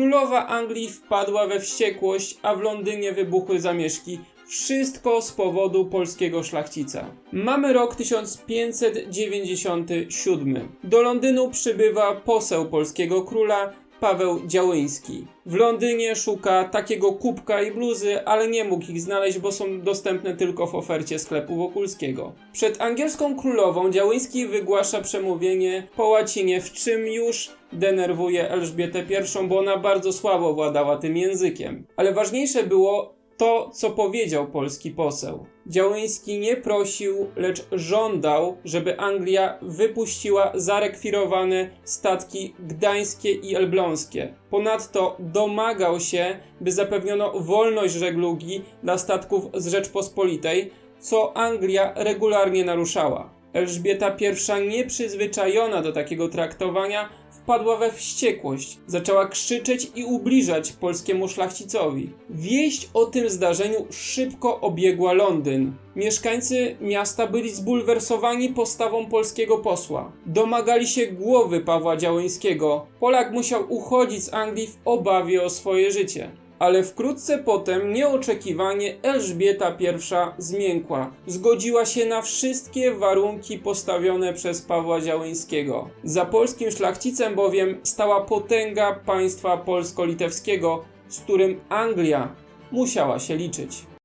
Królowa Anglii wpadła we wściekłość, a w Londynie wybuchły zamieszki. Wszystko z powodu polskiego szlachcica. Mamy rok 1597. Do Londynu przybywa poseł polskiego króla Paweł Działyński. W Londynie szuka takiego kubka i bluzy, ale nie mógł ich znaleźć, bo są dostępne tylko w ofercie sklepu Wokulskiego. Przed angielską królową Działyński wygłasza przemówienie po łacinie, w czym już denerwuje Elżbietę I, bo ona bardzo słabo władała tym językiem. Ale ważniejsze było to, co powiedział polski poseł. Działyński nie prosił, lecz żądał, żeby Anglia wypuściła zarekwirowane statki gdańskie i elbląskie. Ponadto domagał się, by zapewniono wolność żeglugi dla statków z Rzeczpospolitej, co Anglia regularnie naruszała. Elżbieta I, nieprzyzwyczajona do takiego traktowania, wpadła we wściekłość. Zaczęła krzyczeć i ubliżać polskiemu szlachcicowi. Wieść o tym zdarzeniu szybko obiegła Londyn. Mieszkańcy miasta byli zbulwersowani postawą polskiego posła. Domagali się głowy Pawła Działyńskiego. Polak musiał uchodzić z Anglii w obawie o swoje życie ale wkrótce potem nieoczekiwanie Elżbieta I zmiękła. Zgodziła się na wszystkie warunki postawione przez Pawła Działyńskiego. Za polskim szlachcicem bowiem stała potęga państwa polsko-litewskiego, z którym Anglia musiała się liczyć.